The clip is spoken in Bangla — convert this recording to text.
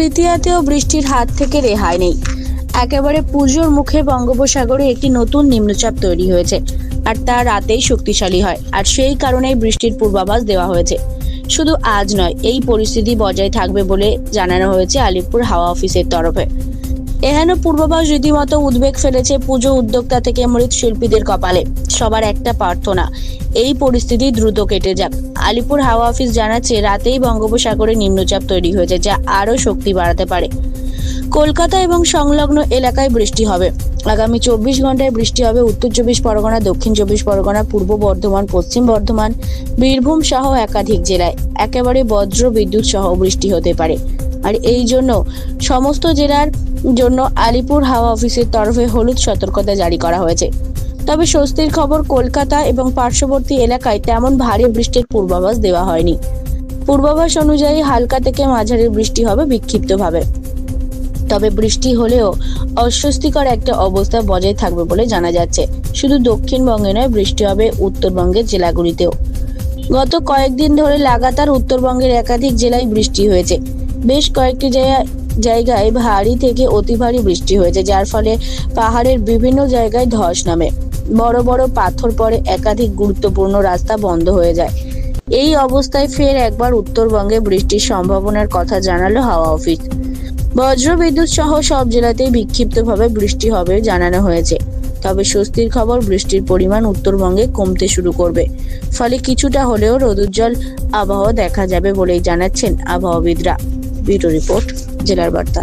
তৃতীয়াতেও বৃষ্টির হাত থেকে রেহাই নেই। একেবারে পুজোর মুখে বঙ্গোপসাগরে একটি নতুন নিম্নচাপ তৈরি হয়েছে, আর তা রাতেই শক্তিশালী হয়, আর সেই কারণেই বৃষ্টির পূর্বাভাস দেওয়া হয়েছে। শুধু আজ নয়, এই পরিস্থিতি বজায় থাকবে বলে জানানো হয়েছে আলিপুর হাওয়া অফিসের তরফে। এহেন পূর্বাভাস রীতিমতো উদ্বেগ ফেলেছে পুজো উদ্যোক্তা থেকে মৃৎ শিল্পীদের কপালে। সবার একটা প্রার্থনা, এই পরিস্থিতি দ্রুত কেটে যাক। আলিপুর হাওয়া অফিস জানাচ্ছে, রাতেই বঙ্গোপসাগরে নিম্নচাপ তৈরি হয়েছে, যা আরও শক্তি বাড়াতে পারে। কলকাতা এবং সংলগ্ন এলাকায় বৃষ্টি হবে। আগামী চব্বিশ ঘন্টায় বৃষ্টি হবে উত্তর চব্বিশ পরগনা, দক্ষিণ চব্বিশ পরগনা, পূর্ব বর্ধমান, পশ্চিম বর্ধমান, বীরভূম সহ একাধিক জেলায়। একেবারে বজ্র বিদ্যুৎ সহ বৃষ্টি হতে পারে। আর এই জন্য সমস্ত জেলার জন্য আলিপুর হাওয়া অফিসের তরফে হলুদ সতর্কতা জারি করা হয়েছে। তবে স্বস্তির খবর কলকাতা এবং পার্শ্ববর্তী এলাকায় তেমন ভারী বৃষ্টির পূর্বাভাস দেওয়া হয়নি। পূর্বাভাস অনুযায়ী হালকা থেকে মাঝারি বৃষ্টি হবে বিক্ষিপ্তভাবে। তবে বৃষ্টি হলেও অস্বস্তিকর একটা অবস্থা বজায় থাকবে বলে জানা যাচ্ছে। শুধু দক্ষিণবঙ্গে নয়, বৃষ্টি হবে উত্তরবঙ্গের জেলাগুলিতেও। গত কয়েকদিন ধরে লাগাতার উত্তরবঙ্গের একাধিক জেলায় বৃষ্টি হয়েছে। বেশ কয়েকটি জায়গা- জায়গায় ভারী থেকে অতি ভারী বৃষ্টি হয়েছে, যার ফলে পাহাড়ের বিভিন্ন জায়গায় ধস নামে। বড় বড় পাথর পড়ে একাধিক গুরুত্বপূর্ণ রাস্তা বন্ধ হয়ে যায়। এই অবস্থায় ফের একবার উত্তরবঙ্গে বৃষ্টির সম্ভাবনার কথা জানালো হাওয়া অফিস। বজ্র বিদ্যুৎ সহ সব জেলাতেই বিক্ষিপ্তভাবে বৃষ্টি হবে জানানো হয়েছে। তবে স্বস্তির খবর, বৃষ্টির পরিমাণ উত্তরবঙ্গে কমতে শুরু করবে। ফলে কিছুটা হলেও রোদুজ্জ্বল আবহাওয়া দেখা যাবে বলেই জানাচ্ছেন আবহাওয়াবিদরা। ব্যুরো রিপোর্ট জেলার বার্তা।